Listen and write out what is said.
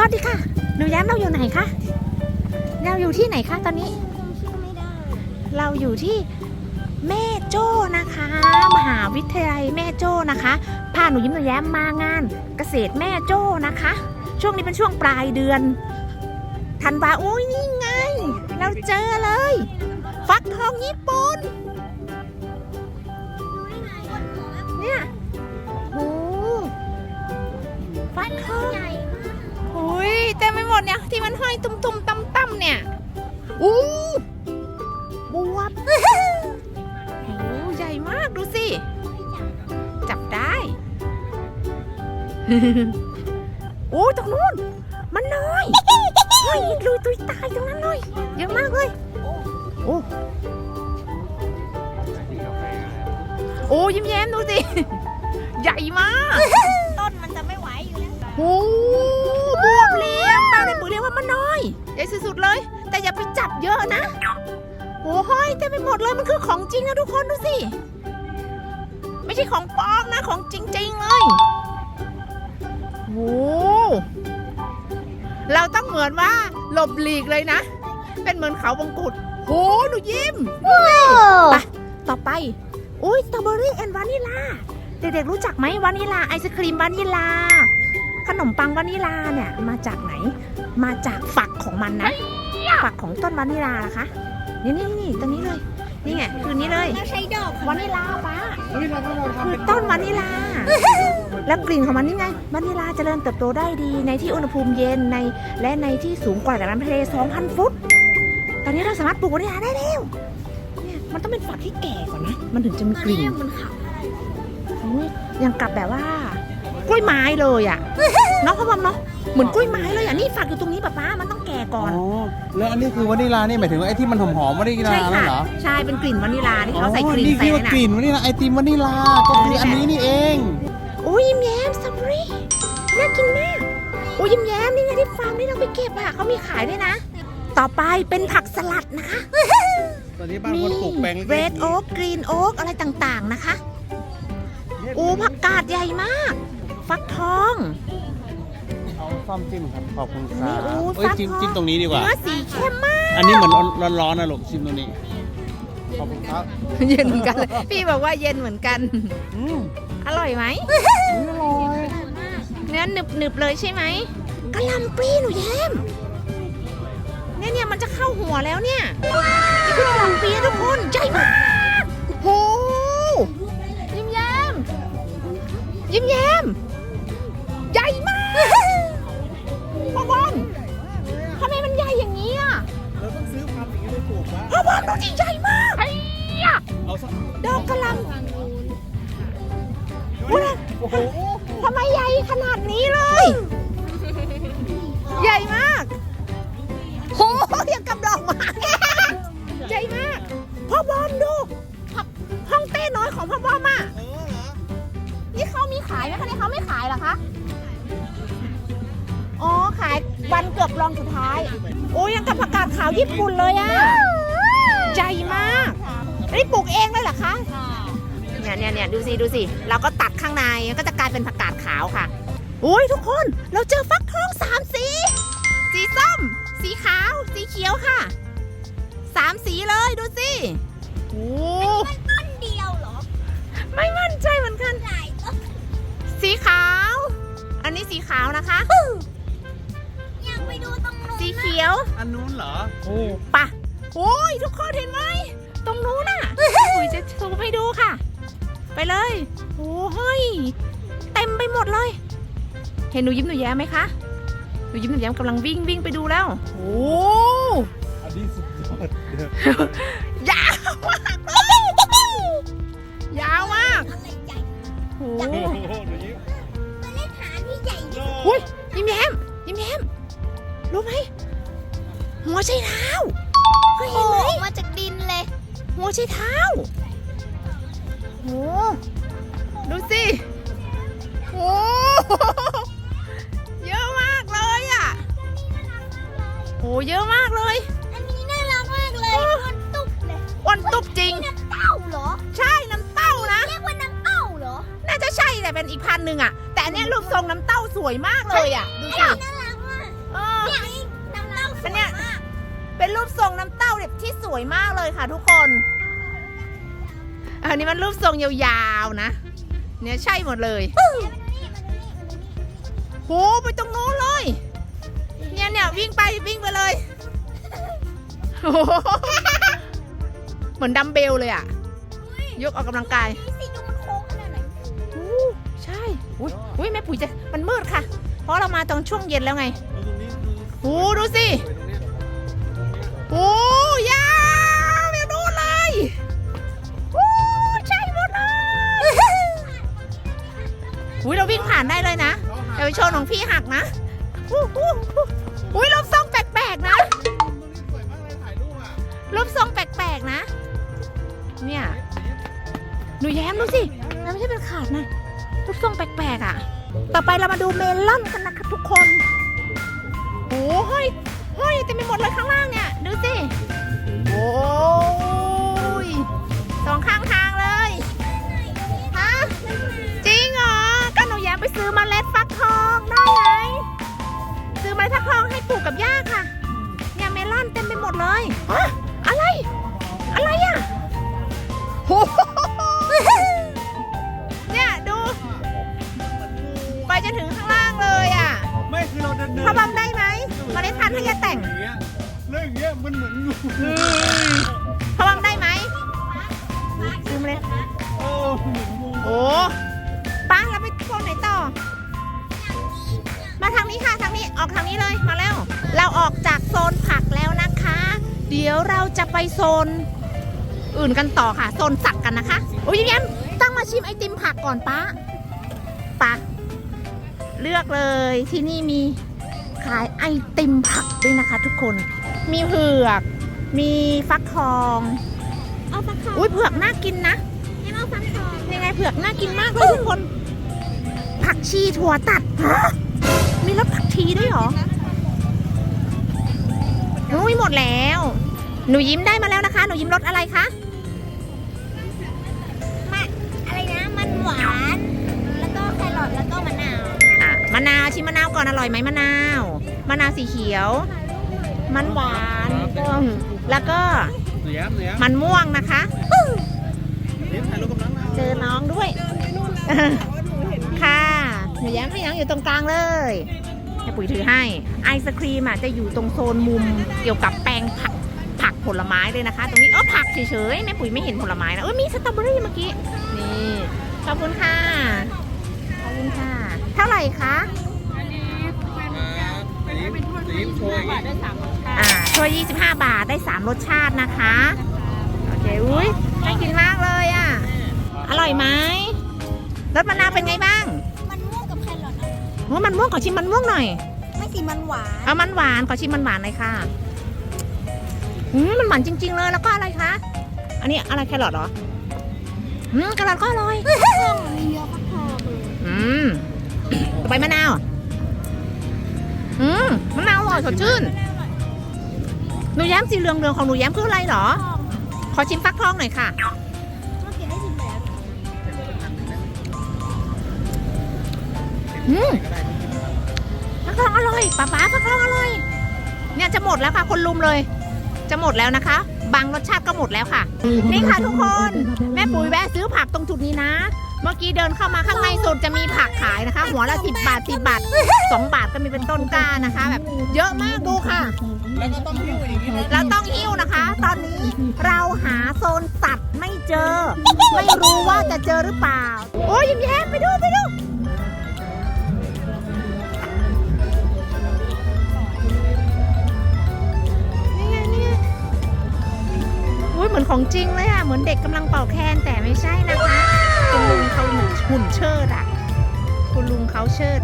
วัสดีค่ะ หนูแย้มเราอยู่ไหนคะเราอยู่ที่ไหนคะตอนนี้ชื่อไม่ได้เราอยู่ที่แม่โจ้นะคะ มหาวิทยาลัยแม่โจ้นะคะ พาหนูยิ้มหนูแย้มมางาน เกษตรแม่โจ้นะคะ ช่วงนี้เป็นช่วงปลายเดือนธันวาอุ้ยนี่ไง เราเจอเลย ฟักทองญี่ปุ่นรู้ได้ไงคนหัวแบบเนี่ยโอ้ฟักทองใหญ่มาก อุ้ยเต็มไปหมดเนี่ย ที่มันห้อยตุ้มๆตั้มๆเนี่ยอู้บวบโอ้ใหญ่มากดูสิ จับได้โอ้ตรงนู้นมันน้อยเฮ้ยลุยตุยตายตรงนั้นเลยเยอะมากเลยโอ้โอ้ยิ้มแย้มดูสิ ใหญ่มาก ต้นมันจะไม่ไหวอยู่แล้วโอ้บวบเลี้ยงป้าในปุ๋ยเลี้ยงว่ามันน้อย ใหญ่สุดๆเลย แต่อย่าไปจับเยอะนะโอ้ห้อยเต็มไปหมดเลยมันคือของจริงนะทุกคนดูสิ ไม่ใช่ของปลอมนะของจริง ๆ เลยโอ้เราต้องเหมือนว่าหลบหลีกเลยนะ เป็นเหมือนเขาวงกุดโหหนูยิ้มไปต่อไป อุ้ยสตรอเบอรี่แอนด์วานิลา เด็กๆรู้จักไหมวานิลาไอศครีมวานิลาข นมปังวานิลาเนี่ยมาจากไหน มาจากฝักของมันนะ ฝักของต้นวานิลานะคะ นี่นี่นี่ตรงนี้เลย นี่ไงคือนี้เลยเราใช้ดอกวานิลาป้าคือต้นวานิลา แล้วกลิ่นของมันนี่ไงวานิลาเจริญเติบโตได้ดีในที่อุณหภูมิเย็นในและในที่สูงกว่าระดับน้ำทะเล 2,000 ฟุต ตอนนี้เราสามารถปลูกวานิลาได้แล้วเนี่ยมันต้องเป็นฝักที่แก่ก่อนนะ มันถึงจะมีตอนกลิ่นี้นมันขาวอุ๊ยยังกับแบบว่า กล้วยไม้เลยอะเนาะพ่อบอมเนาะเหมือนกล้วยไม้เลยอะนี่ฝักอยู่ตรงนี้ป้าป้ามันต้องแก่ก่อนอ๋อแล้วอันนี้คือวานิลานี่หมายถึงว่าไอ้ที่มันหอมๆวานิลาใช่นั่ค่ะนเหรอใช่เป็นกลิ่นวานิลาที่เขาใส่กลิ่นนี่ใส่คือว่าน่ะกลิ่นวานิลาไอติมวานิลาก็คืออันนี้นี่เองโอ้ยยิ้มแย้มสตรอเบอรี่น่ากินมากโอ้ยยิ้มแย้มนี่ไงที่ฟาร์มที่เราไปเก็บอะเขามีขายด้วยนะ ต่อไปเป็นผักสลัดนะคะตอนนี้บางคนปลูกแปลงเรดโอ๊กกรีนโอ๊กอะไรต่างๆนะคะโอ้ผักกาดใหญ่มาก ฟักทองเอาซ่อมจิ้มครับขอบคุณคนี่รับโอ้เอ้ยฟักจิ้มทองจิ้มตรงนี้ดีกว่า เนื้อสีเข้มมาก อันนี้เหมือนร้อนๆนะลูกชิมตรงนี้ขอบคุณครับเย็นเหมือนกันเลยพี่บอกว่าเย็นเหมือนกัน อืมอร่อยไหม อร่อยเนื้อหนึบหนึบๆเลยใช่ไหมกะหล่ำปลีหนูแย้มเนี่ยเนี่ยมันจะเข้าหัวแล้วเนี่ยนี่คือกะหล่ำปลีนะทุกคนใหญ่มากโหยิ้มแย้มยิ้มแย้ม ทำไมใหญ่ขนาดนี้เลย ใหญ่มากโหยังกับดอกไม้ใหญ่มาก พ่อบอมดูห้องเต้น้อยของพ่อบอมอะนี่เขามีขายไหมคะเนี่ยเขาไม่ขายหรอคะ อ๋อ ขายวันเกือบรองสุดท้าย โอ้ยยังกับผักกาดขาวญี่ปุ่นเลยอะใหญ่มากนี่ปลูกเองเลยเหรอคะ เนี่ยเนี่ยเนี่ยดูสิดูสิเราก็ตัดข้างในก็จะกลายเป็นผักกาดขาวค่ะโอ้ยทุกคนเราเจอฟักทองสามสี สีส้ม สีขาว สีเขียวค่ะสามสีเลยดูสิโอ้ต้นเดียวเหรอ ไม่มั่นใจเหมือนกันหลายต้นสีขาว อันนี้สีขาวนะคะอยากไปดูตรงนู้นสีเขียว อันนู้นเหรอโอ้ปะโอ้ยทุกคนเห็นไหมตรงนู้นน่ะอุ๋ยจะซูมให้ดูค่ะ ไปเลยโอ้ยเต็มไปหมดเลย เห็นหนูยิ้มหนูแย้มไหมคะหนูยิ้มหนูแย้มกำลังวิ่งวิ่งไปดูแล้วโอ้อันนี้สุดยอดเดี๋ยวยาวมากเลยยาวมากอะไรใหญ่โอ้โอ้โหหนูยิ้มมาเล่นหาที่ใหญ่ที่สุดอุ้ยยิ้มแย้มยิ้มแย้มรู้ไหมหัวใช้เท้าเคยเห็นไหมออกมาจากดินเลย หัวใช้เท้า โหดูสิโหเยอะมากเลยอะโหเยอะมากเลยอันนี้น่ารักมากเลยมันตุ๊บเลยอ้วนตุบจริงน้ำเต้าเหรอ ใช่น้ำเต้านะเรียกว่าน้ำเต้าเหรอ น่าจะใช่แต่เป็นอีกพันหนึ่งอะ แต่อันเนี้ยรูปทรงน้ำเต้าสวยมากเลยอะดูสิน่ารักมากน้ำเต้าสเป็วนยเนี่ยมากเป็นรูปทรงน้ำเต้าแบบที่สวยมากเลยค่ะทุกคน อันนี้มันรูปทรงยาวๆนะ เนี่ยใช่หมดเลยโหไปตรงนู้นเลย เนี่ยเนี่ยวิ่งไปวิ่งไปเลยโอ้โหเหมือนดัมเบลเลยอะยกออกกำลังกายใช่ อุ้ยอุ้ยแม่ปุ๋ยจะมันมืดค่ะ เพราะเรามาตอนช่วงเย็นแล้วไงโอ้ดูสิโอ้ อุ้ยเราวิ่งผ่านได้เลยนะอย่าไปชนของพี่หักนะอู้อู้อุ้ยรูปทรงแปลกๆนะรูปอะรูปทรงแปลกๆนะ เนี่ยหนูแย้มดูสิมันไม่ใช่เป็นขาดนะรูปทรงแปลกๆอะ ต่อไปเรามาดูเมลอนกันนะคะทุกคนโอ้ห้อยห้อยเต็มไปหมดเลยข้างล่างเนี่ย ดูสิ โอ้ อเราเดินเดินพอบำได้ไหมเมาเล็ดพันธุ์ให้ยาแต่งอย่างเงี้ยเรื่องอย่างเงี้ยมันเหมือนงูพอบำได้ไหมซื้อเมล็ดเออเหมือนงูโอ้ป้าเราไปโซนไหนต่อ มาทางนี้ค่ะทางนี้ออกทางนี้เลยมาแล้ว เราออกจากโซนผักแล้วนะคะ เดี๋ยวเราจะไปโซน อื่นกันต่อค่ะ โซนสัตว์กันนะคะโอ้ยยิ้มแย้มตั้งมาชิมไอติมผักก่อนป้าป้าเลือกเลยที่นี่มี ขายไอติมผักด้วยนะคะ ทุกคน มีเผือก มีฟักทองเอาฟักทองอุ้ยเผือกน่ากินนะให้เอาฟักทองยังไงเผือกน่ากินมากเลยทุกคน ผักชีถั่วตัดฮะมีรสผักชีด้วยเหรออุ้ยหมดแล้ว หนูยิ้มได้มาแล้วนะคะ หนูยิ้มรสอะไรคะมันอะไรนะ มันหวาน แล้วก็แครอทแล้วก็มะนาวอะ มะนาวชิมมะนาวก่อนอร่อยไหมมะนาวมะนาวสีเขียว มันหวานแล้วก็หนูแย้มหนูแย้มมันม่วงนะคะเดี๋ยวถ่ายรูปกับน้องนะเจอน้องด้วย ค่ะหนูแย้มให้น้องอยู่ตรงกลางเลยให้ปุ๋ยถือให้ไอศครีมอะจะอยู่ตรงโซนมุมเกี่ยวกับแปลงผักผักผลไม้เลยนะคะ ตรงนี้เออผักเฉยๆแม่ปุ๋ยไม่เห็นผลไม้นะเออมีสตรอเบอรี่เมื่อกี้นี่ขอบคุณค่ะ อย่างงี้อ่าช่วย25 บาทได้ 3 รสชาตินะคะ โอเค อุ้ยน่ากินมากเลยอะ อร่อยไหมรสมะนาวเป็นไงบ้างมันม่วงกับแครอทอะไรโอ้มันม่วงขอชิมมันม่วงหน่อย ไม่สิมันหวานเอามันหวานขอชิมมันหวานหน่อยค่ะอืมมันหวานจริง ๆ เลยแล้วก็อะไรคะ อันนี้อะไรแครอทเหรอ อืมแครอทก็อร่อยมีเยอะฟักทองเลยอืมต่อไปมะนาว อืมมะนาวอร่อยสดชื่นหนูแย้มสีเหลืองๆของหนูแย้มคืออะไรเหรอ ขอชิมฟักทองหน่อยค่ะเมื่อกี้ได้ชิมแล้วอืมฟักทองอร่อยป๊าป๊าฟักทองอร่อย เนี่ยจะหมดแล้วค่ะ คนลุมเลย จะหมดแล้วนะคะ บางรสชาติก็หมดแล้วค่ะ นี่ค่ะทุกคน แม่ปุ๋ยแวะซื้อผักตรงจุดนี้นะ เมื่อกี้เดินเข้ามาข้างในสุดจะมีผักขายนะคะ หัวละสิบบาทสิบบาทสองบาทก็มีเป็นต้นกล้านะคะ แบบเยอะมากดูค่ะ แล้วก็ต้องหิ้วอย่างนี้นะเราต้องหิ้วนะคะ ตอนนี้เราหาโซนสัตว์ไม่เจอ ไม่รู้ว่าจะเจอหรือเปล่า โอ้ยยิ้มแย้มไปดูไปดูนี่ไงนี่ไงอุ้ยเหมือนของจริงเลยอะเหมือนเด็กกำลังเป่าแคนแต่ไม่ใช่นะคะ ลุงเขาหุ่นเชิดอะ คุณลุงเขาเชิด